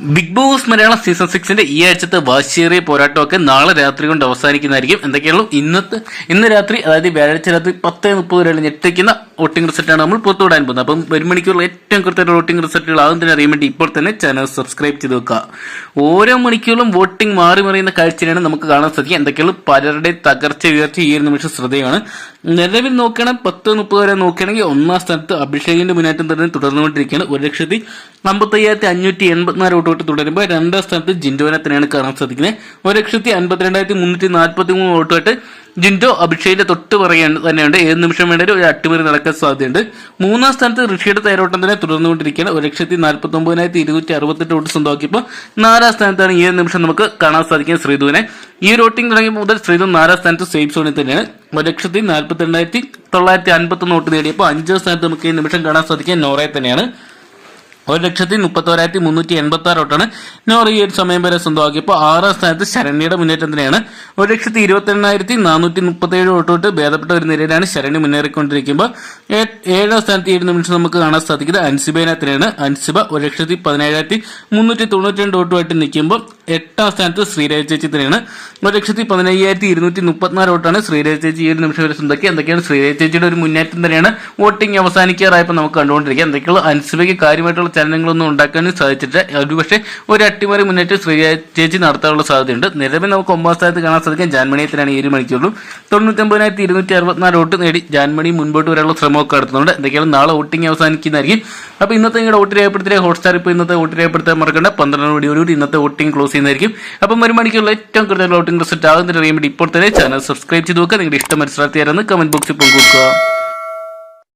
Big boss Malayalam season സിക്സിന്റെ ഈ ആഴ്ചത്തെ വാശിയേറിയ പോരാട്ടമൊക്കെ നാളെ രാത്രി കൊണ്ട് അവസാനിക്കുന്നതായിരിക്കും. എന്തൊക്കെയുള്ളൂ ഇന്നത്തെ ഇന്ന് രാത്രി അതായത് വ്യാഴാഴ്ച രാത്രി പത്ത് മുപ്പത് വരെ ഞെട്ടിക്കുന്ന വോട്ടിംഗ് റിസൾട്ടാണ് നമ്മൾ പുറത്തുവിടാൻ പോകുന്നത്. അപ്പം ഒരു മണിക്കൂറിൽ ഏറ്റവും കൃത്യമായിട്ട് വോട്ടിംഗ് റിസൾട്ടുകൾ ആദ്യം തന്നെ അറിയാൻ വേണ്ടി ഇപ്പോൾ തന്നെ ചാനൽ സബ്സ്ക്രൈബ് ചെയ്ത് വെക്കുക. ഓരോ മണിക്കൂറിലും വോട്ടിംഗ് മാറി മറിയുന്ന കാഴ്ചയാണ് നമുക്ക് കാണാൻ സാധിക്കുക. എന്തൊക്കെയുള്ളൂ പലരുടെ തകർച്ച ഉയർച്ച ഈ ഒരു നിമിഷം ശ്രദ്ധയാണ് നിലവിൽ നോക്കുകയാണെങ്കിൽ പത്ത് മുപ്പത് വരെ നോക്കുകയാണെങ്കിൽ ഒന്നാം സ്ഥാനത്ത് അഭിഷേകിന്റെ മുന്നേറ്റം തന്നെ തുടർന്നുകൊണ്ടിരിക്കുകയാണ്. ഒരു ലക്ഷത്തി അമ്പത്തയ്യായിരത്തി അഞ്ഞൂറ്റി എൺപത്തിനാല് തൊട്ട് തുടരുമ്പോൾ രണ്ടാം സ്ഥാനത്ത് ജിൻഡോനെ തന്നെയാണ് കാണാൻ സാധിക്കുന്നത്. ഒരു ലക്ഷത്തി അൻപത്തിരണ്ടായിരത്തി മുന്നൂറ്റി നാൽപ്പത്തി മൂന്ന് വോട്ടുമായിട്ട് ജിൻഡോ അഭിഷേകിന്റെ തൊട്ട് പറയുക തന്നെയുണ്ട്. ഏത് നിമിഷം വേണേലും ഒരു അട്ടിമറി നടക്കാൻ സാധ്യതയുണ്ട്. മൂന്നാം സ്ഥാനത്ത് ഋഷിയുടെ തേരോട്ടം തന്നെ തുടർന്നുകൊണ്ടിരിക്കുകയാണ്. ഒരു ലക്ഷത്തി നാൽപ്പത്തി ഒമ്പതിനായിരത്തി ഇരുന്നൂറ്റി അറുപത്തെട്ട് വോട്ട് സ്വന്തമാക്കിയപ്പോൾ നാലാം സ്ഥാനത്താണ് ഈ നിമിഷം നമുക്ക് കാണാൻ സാധിക്കുന്നത് ശ്രീധുവിനെ. ഈ വോട്ടിംഗ് തുടങ്ങിയപ്പോൾ മുതൽ ശ്രീധു നാലാം സ്ഥാനത്ത് സേഫ് സോണിൽ തന്നെയാണ്. ഒരു ലക്ഷത്തി നാൽപ്പത്തി രണ്ടായിരത്തി തൊള്ളായിരത്തി അൻപത്തൊന്ന് വോട്ട് നേടിയപ്പോൾ അഞ്ചാം സ്ഥാനത്ത് നമുക്ക് ഈ നിമിഷം കാണാൻ സാധിക്കുക നോറയെ തന്നെയാണ്. ഒരു ലക്ഷത്തി മുപ്പത്തോരായിരത്തി മുന്നൂറ്റി എൺപത്തി ആറ് വോട്ടാണ്. നോർ ഈ ഒരു സമയം വരെ സ്വന്തമാക്കിയപ്പോൾ ആറാം സ്ഥാനത്ത് ശരണ്യയുടെ മുന്നേറ്റം തന്നെയാണ്. ഒരു ലക്ഷത്തി ഇരുപത്തി എണ്ണായിരത്തി നാനൂറ്റി മുപ്പത്തേഴ് വോട്ട് തൊട്ട് ഭേദപ്പെട്ട ഒരു നിരയിലാണ് ശരണ്യ മുന്നേറിക്കൊണ്ടിരിക്കുമ്പോൾ ഏഴാം സ്ഥാനത്ത് ഏഴ് നിമിഷം നമുക്ക് കാണാൻ സാധിക്കുന്നത് അൻസിബേനത്തിനാണ് അൻസിബ ഒരു ലക്ഷത്തി പതിനേഴായിരത്തി മുന്നൂറ്റി തൊണ്ണൂറ്റി രണ്ട് വോട്ടുമായിട്ട് നിൽക്കുമ്പോൾ എട്ടാം സ്ഥാനത്ത് ശ്രീരേഖ ചേച്ചി തന്നെയാണ്. ഒരു ലക്ഷത്തി പതിനയ്യായിരത്തി ഇരുന്നൂറ്റി മുപ്പത്തിനാല് വോട്ടാണ് ശ്രീരേഖ ചേച്ചി ഈ ഒരു നിമിഷം വരെ സ്വന്തമാക്കി എന്തൊക്കെയാണ് ശ്രീരേഖ ചേച്ചിയുടെ ഒരു മുന്നേറ്റം തന്നെയാണ് വോട്ടിംഗ് അവസാനിക്കാറായപ്പോൾ നമുക്ക് കണ്ടുകൊണ്ടിരിക്കുക. എന്തൊക്കെയുള്ള അൻസിബയ്ക്ക് കാര്യമായിട്ടുള്ള ചലനങ്ങളൊന്നും ഉണ്ടാക്കാനും സാധിച്ചിട്ട് ഒരുപക്ഷെ ഒരു അട്ടിമറി മുന്നേറ്റം ശ്രീരേഖ ചേച്ചി നടത്താനുള്ള സാധ്യതയുണ്ട്. നിലവിൽ നമുക്ക് ഒമ്പതാം സ്ഥാനത്ത് കാണാൻ സാധിക്കും. ജാൻമണിയത്തിനാണ് ഈ ഒരു മണിക്കൂറിലും. തൊണ്ണൂറ്റൊമ്പതിനായിരത്തി ഇരുന്നൂറ്റി അറുപത്തിനാല് വോട്ട് നേടി ജാൻമണി മുൻപോട്ട് വരാനുള്ള ശ്രമമൊക്കെ നടത്തുന്നുണ്ട്. എന്തൊക്കെയാണ്? നാളെ വോട്ടിംഗ് അവസാനിക്കുന്നതായിരിക്കും. അപ്പോൾ ഇന്നത്തെ നിങ്ങളുടെ വോട്ട് രേഖപ്പെടുത്തിയ ഹോട്ട്സ്റ്റാർ ഇപ്പോൾ ഇന്നത്തെ വോട്ട് രേഖപ്പെടുത്താൻ മറക്കണ്ട. പന്ത്രണ്ട് മണിയോടുകൂടി ഇന്നത്തെ വോട്ടിംഗ് ക്ലോസ് ചെയ്യുന്നതായിരിക്കും. അപ്പം ഒരു മണിക്കുള്ള ഏറ്റവും കൂടുതൽ വോട്ടിംഗ് റിസൾട്ട് ആകുന്നതിന് അറിയാൻ വേണ്ടി ഇപ്പോൾ തന്നെ ചാനൽ സബ്സ്ക്രൈബ് ചെയ്ത് നോക്കുക നിങ്ങളുടെ ഇഷ്ടം മനസ്സിലാക്കിയാരെന്ന് കമന്റ് ബോക്സിൽ പങ്കുവെക്കുക